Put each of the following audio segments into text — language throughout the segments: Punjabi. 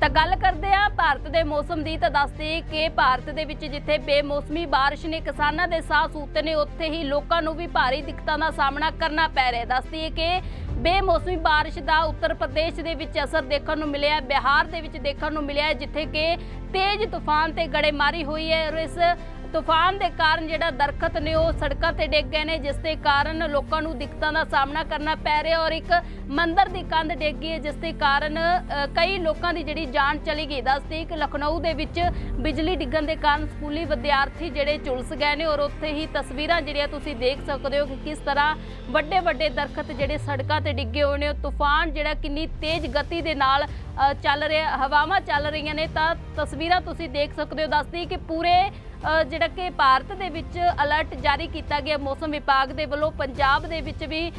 ਤਾਂ ਗੱਲ ਕਰਦੇ ਆ ਭਾਰਤ ਦੇ ਮੌਸਮ ਦੀ, ਤਾਂ ਦੱਸਦੇ ਕਿ ਭਾਰਤ ਦੇ ਵਿੱਚ ਜਿੱਥੇ ਬੇਮੌਸਮੀ ਬਾਰਿਸ਼ ਨੇ ਕਿਸਾਨਾਂ ਦੇ ਸਾਹ ਸੂਤੇ ਨੇ, ਉੱਥੇ ਹੀ ਲੋਕਾਂ ਨੂੰ ਵੀ ਭਾਰੀ ਦਿੱਕਤਾਂ ਦਾ ਸਾਹਮਣਾ ਕਰਨਾ ਪੈ ਰਿਹਾ ਦੱਸਦੀ ਹੈ ਕਿ ਬੇਮੌਸਮੀ ਬਾਰਿਸ਼ ਦਾ ਉੱਤਰ ਪ੍ਰਦੇਸ਼ ਦੇ ਵਿੱਚ ਅਸਰ ਦੇਖਣ ਨੂੰ ਮਿਲਿਆ ਬਿਹਾਰ ਦੇ ਵਿੱਚ ਦੇਖਣ ਨੂੰ ਮਿਲਿਆ ਜਿੱਥੇ ਕਿ ਤੇਜ਼ ਤੂਫਾਨ ਤੇ ਗੜੇਮਾਰੀ ਹੋਈ ਹੈ ਔਰ ਇਸ ਤੂਫਾਨ ਦੇ ਕਾਰਨ ਜਿਹੜਾ ਦਰਖਤ ਨੇ ਉਹ ਸੜਕਾਂ ਤੇ ਡਿੱਗ ਗਏ ਨੇ, ਜਿਸ ਦੇ ਕਾਰਨ ਲੋਕਾਂ ਨੂੰ ਦਿੱਕਤਾਂ ਦਾ ਸਾਹਮਣਾ ਕਰਨਾ ਪੈ ਰਿਹਾ ਔਰ ਇੱਕ ਮੰਦਰ ਦੀ ਕੰਧ ਡਿੱਗ ਗਈ ਹੈ, ਜਿਸ ਦੇ ਕਾਰਨ ਕਈ ਲੋਕਾਂ ਦੀ ਜਿਹੜੀ ਜਾਨ ਚਲੀ ਗਈ। ਦੱਸਦੇ ਕਿ ਲਖਨਊ ਦੇ ਵਿੱਚ ਬਿਜਲੀ ਡਿੱਗਣ ਦੇ ਕਾਰਨ ਸਕੂਲੀ ਵਿਦਿਆਰਥੀ ਜਿਹੜੇ ਝੁਲਸ ਗਏ ਨੇ ਔਰ ਉੱਥੇ ਹੀ ਤਸਵੀਰਾਂ ਜਿਹੜੀਆਂ ਤੁਸੀਂ ਦੇਖ ਸਕਦੇ ਹੋ ਕਿ ਕਿਸ ਤਰ੍ਹਾਂ ਵੱਡੇ ਵੱਡੇ ਦਰਖਤ ਜਿਹੜੇ ਸੜਕਾਂ ਤੇ ਡਿੱਗੇ ਹੋਏ ਨੇ, ਉਹ ਤੂਫਾਨ ਜਿਹੜਾ ਕਿੰਨੀ ਤੇਜ਼ ਗਤੀ ਦੇ ਨਾਲ ਚੱਲ ਰਿਹਾ, ਹਵਾਵਾਂ ਚੱਲ ਰਹੀਆਂ ਨੇ। ਤਾਂ ਤਸਵੀਰਾਂ ਤੁਸੀਂ ਦੇਖ ਸਕਦੇ ਹੋ। ਦੱਸਦੀ ਕਿ ਪੂਰੇ ਜਿਹੜਾ ਕਿ ਭਾਰਤ ਦੇ ਵਿੱਚ ਅਲਰਟ ਜਾਰੀ ਕੀਤਾ ਗਿਆ ਮੌਸਮ ਵਿਭਾਗ ਦੇ ਵੱਲੋਂ। ਪੰਜਾਬ ਦੇ ਵਿੱਚ ਵੀ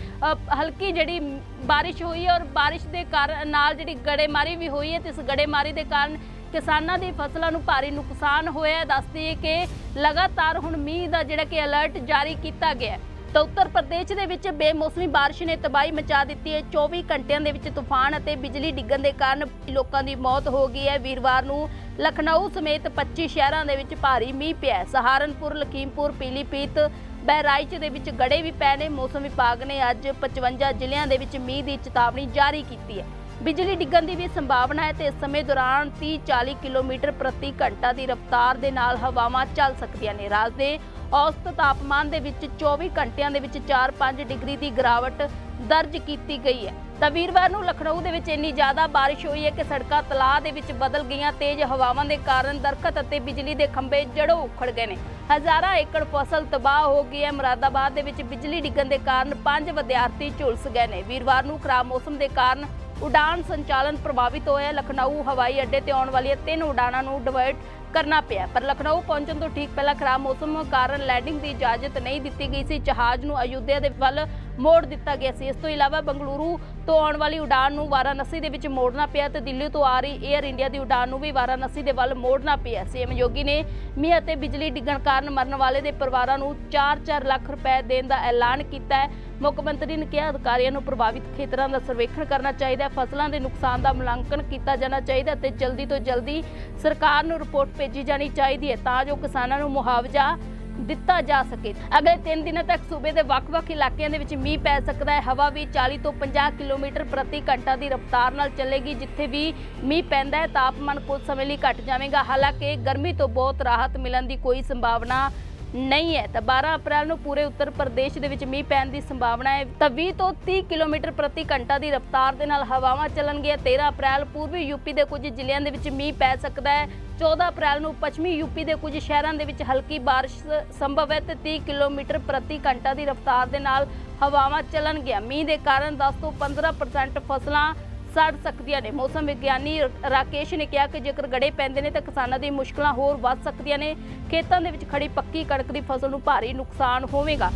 ਹਲਕੀ ਜਿਹੜੀ ਬਾਰਿਸ਼ ਹੋਈ ਹੈ ਔਰ ਬਾਰਿਸ਼ ਦੇ ਕਾਰਨ ਨਾਲ ਜਿਹੜੀ ਗੜੇਮਾਰੀ ਵੀ ਹੋਈ ਹੈ ਤੇ ਇਸ ਗੜੇਮਾਰੀ ਦੇ ਕਾਰਨ ਕਿਸਾਨਾਂ ਦੀ ਫਸਲਾਂ ਨੂੰ ਭਾਰੀ ਨੁਕਸਾਨ ਹੋਇਆ। ਹੈ ਦੱਸਦੀ ਹੈ ਕਿ ਲਗਾਤਾਰ ਹੁਣ ਮੀਂਹ ਦਾ ਜਿਹੜਾ ਕਿ ਅਲਰਟ ਜਾਰੀ ਕੀਤਾ ਗਿਆ ਹੈ। ਤਾਂ ਉੱਤਰ ਪ੍ਰਦੇਸ਼ ਦੇ ਵਿੱਚ ਬੇਮੌਸਮੀ ਬਾਰਿਸ਼ ਨੇ ਤਬਾਹੀ ਮਚਾ ਦਿੱਤੀ ਹੈ। 24 ਘੰਟਿਆਂ ਦੇ ਵਿੱਚ ਤੂਫਾਨ ਅਤੇ ਬਿਜਲੀ ਡਿੱਗਣ ਦੇ ਕਾਰਨ ਲੋਕਾਂ ਦੀ ਮੌਤ ਹੋ ਗਈ ਹੈ। ਵੀਰਵਾਰ ਨੂੰ ਲਖਨਊ ਸਮੇਤ 25 ਸ਼ਹਿਰਾਂ ਦੇ ਵਿੱਚ ਭਾਰੀ ਮੀਂਹ ਪਿਆ ਸਹਾਰਨਪੁਰ, ਲਖੀਮਪੁਰ, ਪੀਲੀਭੀਤ, ਬਹਿਰਾਈਚ ਦੇ ਵਿੱਚ ਗੜੇ ਵੀ ਪਏ ਨੇ। ਮੌਸਮ ਵਿਭਾਗ ਨੇ ਅੱਜ 55 ਜ਼ਿਲ੍ਹਿਆਂ ਦੇ ਵਿੱਚ ਮੀਂਹ ਦੀ ਚੇਤਾਵਨੀ ਜਾਰੀ ਕੀਤੀ ਹੈ। ਬਿਜਲੀ ਡਿੱਗਣ ਦੀ ਵੀ ਸੰਭਾਵਨਾ ਹੈ ਤੇ ਇਸ ਸਮੇਂ ਦੌਰਾਨ 30-40 ਕਿਲੋਮੀਟਰ ਪ੍ਰਤੀ ਘੰਟਾ ਦੀ ਰਫ਼ਤਾਰ ਦੇ ਨਾਲ ਹਵਾਵਾਂ ਚੱਲ ਸਕਦੀਆਂ ਨੇ। ਰਾਜ ਦੇ ਔਸਤ ਤਾਪਮਾਨ ਦੇ ਵਿੱਚ 24 ਘੰਟਿਆਂ ਦੇ ਵਿੱਚ 4-5 ਡਿਗਰੀ ਦੀ ਗਿਰਾਵਟ ਦਰਜ ਕੀਤੀ ਗਈ ਹੈ। ਤਾਂ ਵੀਰਵਾਰ ਨੂੰ ਲਖਨਊ ਦੇ ਵਿੱਚ ਇੰਨੀ ਜ਼ਿਆਦਾ ਬਾਰਿਸ਼ ਹੋਈ ਹੈ ਕਿ ਸੜਕਾਂ ਤਲਾਅ ਦੇ ਵਿੱਚ ਬਦਲ ਗਈਆਂ ਤੇਜ਼ ਹਵਾਵਾਂ ਦੇ ਕਾਰਨ ਦਰਖਤ ਅਤੇ ਬਿਜਲੀ ਦੇ ਖੰਭੇ ਜੜੋਂ ਉਖੜ ਗਏ ਨੇ। ਹਜ਼ਾਰਾਂ ਏਕੜ ਫਸਲ ਤਬਾਹ ਹੋ ਗਈ ਹੈ। ਮੁਰਾਦਾਬਾਦ ਦੇ ਵਿੱਚ ਬਿਜਲੀ ਡਿੱਗਣ ਦੇ ਕਾਰਨ ਪੰਜ ਵਿਦਿਆਰਥੀ ਝੁਲਸ ਗਏ ਨੇ। ਵੀਰਵਾਰ ਨੂੰ ਖਰਾਬ ਮੌਸਮ ਦੇ ਕਾਰਨ ਉਡਾਨ ਸੰਚਾਲਨ ਪ੍ਰਭਾਵਿਤ ਹੋਇਆ। ਲਖਨਊ ਹਵਾਈ ਅੱਡੇ ਤੇ ਆਉਣ ਵਾਲੀਆਂ ਤਿੰਨ ਉਡਾਣਾਂ ਨੂੰ ਡਿਵਰਟ ਕਰਨਾ ਪਿਆ ਪਰ ਲਖਨਊ ਪਹੁੰਚਣ ਤੋਂ ਠੀਕ ਪਹਿਲਾਂ ਖਰਾਬ ਮੌਸਮ ਕਾਰਨ ਲੈਂਡਿੰਗ ਦੀ ਇਜਾਜ਼ਤ ਨਹੀਂ ਦਿੱਤੀ ਗਈ ਸੀ। ਜਹਾਜ਼ ਨੂੰ ਅਯੁੱਧਿਆ ਦੇ ਵੱਲ ਮੋੜ ਦਿੱਤਾ ਗਿਆ ਸੀ। ਇਸ ਤੋਂ ਇਲਾਵਾ ਬੰਗਲੁਰੂ ਤੋਂ ਆਉਣ ਵਾਲੀ ਉਡਾਨ ਨੂੰ ਵਾਰਾਣਸੀ ਦੇ ਵਿੱਚ ਮੋੜਨਾ ਪਿਆ ਤੇ ਦਿੱਲੀ ਤੋਂ ਆ ਰਹੀ 에ਅਰ ਇੰਡੀਆ ਦੀ ਉਡਾਨ ਨੂੰ ਵੀ ਵਾਰਾਣਸੀ ਦੇ ਵੱਲ ਮੋੜਨਾ ਪਿਆ। ਸੀਐਮ ਯੋਗੀ ਨੇ ਮੀਂਹ ਅਤੇ ਬਿਜਲੀ ਡਿੱਗਣ ਕਾਰਨ ਮਰਨ ਵਾਲੇ ਦੇ ਪਰਿਵਾਰਾਂ ਨੂੰ 4-4 ਲੱਖ ਰੁਪਏ ਦੇਣ ਦਾ ਐਲਾਨ ਕੀਤਾ ਹੈ। ਮੁੱਖ ਮੰਤਰੀ ਨੇ ਕਿਹਾ, ਅਧਿਕਾਰੀਆਂ ਨੂੰ ਪ੍ਰਭਾਵਿਤ ਖੇਤਰਾਂ ਦਾ ਸਰਵੇਖਣ ਕਰਨਾ ਚਾਹੀਦਾ ਹੈ, ਫਸਲਾਂ ਦੇ ਨੁਕਸਾਨ ਦਾ ਮੁਲਾਂਕਣ ਕੀਤਾ ਜਾਣਾ ਚਾਹੀਦਾ ਤੇ ਜਲਦੀ ਤੋਂ ਜਲਦੀ ਸਰਕਾਰ ਨੂੰ ਰਿਪੋਰਟ ਭੇਜੀ ਜਾਣੀ ਚਾਹੀਦੀ ਹੈ ਤਾਂ ਜੋ ਕਿਸਾਨਾਂ ਨੂੰ ਮੁਆਵਜ਼ਾ ਦਿੱਤਾ ਜਾ ਸਕੇ। ਅਗਲੇ 3 ਦਿਨਾਂ ਤੱਕ ਸੂਬੇ ਦੇ ਵੱਖ-ਵੱਖ ਇਲਾਕਿਆਂ ਦੇ ਵਿੱਚ ਮੀਂਹ ਪੈ ਸਕਦਾ ਹੈ। ਹਵਾ ਵੀ 40 ਤੋਂ 50 ਕਿਲੋਮੀਟਰ ਪ੍ਰਤੀ ਘੰਟਾ ਦੀ ਰਫ਼ਤਾਰ ਨਾਲ ਚੱਲੇਗੀ, ਜਿੱਥੇ ਵੀ ਮੀਂਹ ਪੈਂਦਾ ਹੈ, ਤਾਪਮਾਨ ਕੁਝ ਸਮੇਂ ਲਈ ਘਟ ਜਾਵੇਗਾ। ਹਾਲਾਂਕਿ ਗਰਮੀ ਤੋਂ ਬਹੁਤ ਰਾਹਤ ਮਿਲਣ ਦੀ ਕੋਈ ਸੰਭਾਵਨਾ ਨਹੀਂ ਹੈ ਤਾਂ 12 ਅਪ੍ਰੈਲ ਨੂੰ ਪੂਰੇ ਉੱਤਰ ਪ੍ਰਦੇਸ਼ ਦੇ ਵਿੱਚ ਮੀਂਹ ਪੈਣ ਦੀ ਸੰਭਾਵਨਾ ਹੈ ਤਾਂ 20 ਤੋਂ 30 ਕਿਲੋਮੀਟਰ ਪ੍ਰਤੀ ਘੰਟਾ ਦੀ ਰਫ਼ਤਾਰ ਦੇ ਨਾਲ ਹਵਾਵਾਂ ਚੱਲਣਗੀਆਂ 13 ਅਪ੍ਰੈਲ ਪੂਰਬੀ ਯੂਪੀ ਦੇ ਕੁਝ ਜ਼ਿਲ੍ਹਿਆਂ ਦੇ ਵਿੱਚ ਮੀਂਹ ਪੈ ਸਕਦਾ ਹੈ 14 ਅਪ੍ਰੈਲ ਨੂੰ ਪੱਛਮੀ ਯੂਪੀ ਦੇ ਕੁਝ ਸ਼ਹਿਰਾਂ ਦੇ ਵਿੱਚ ਹਲਕੀ بارش ਸੰਭਵ ਹੈ ਤੇ 30 ਕਿਲੋਮੀਟਰ ਪ੍ਰਤੀ ਘੰਟਾ ਦੀ ਰਫ਼ਤਾਰ ਦੇ ਨਾਲ ਹਵਾਵਾਂ ਚੱਲਣਗੀਆਂ ਮੀਂਹ ਦੇ ਕਾਰਨ 10 ਤੋਂ 15% ਫਸਲਾਂ ਸੜ ਸਕਦੀਆਂ ਨੇ। ਮੌਸਮ ਵਿਗਿਆਨੀ ਰਾਕੇਸ਼ ਨੇ ਕਿਹਾ ਕਿ ਜੇਕਰ ਗੜੇ ਪੈਂਦੇ ਨੇ ਤਾਂ ਕਿਸਾਨਾਂ ਦੀ ਮੁਸ਼ਕਲਾਂ ਹੋਰ ਵੱਧ ਸਕਦੀਆਂ ਨੇ। ਖੇਤਾਂ ਦੇ ਵਿੱਚ ਖੜੀ ਪੱਕੀ ਕਣਕ ਦੀ ਫਸਲ ਨੂੰ ਭਾਰੀ ਨੁਕਸਾਨ ਹੋਵੇਗਾ।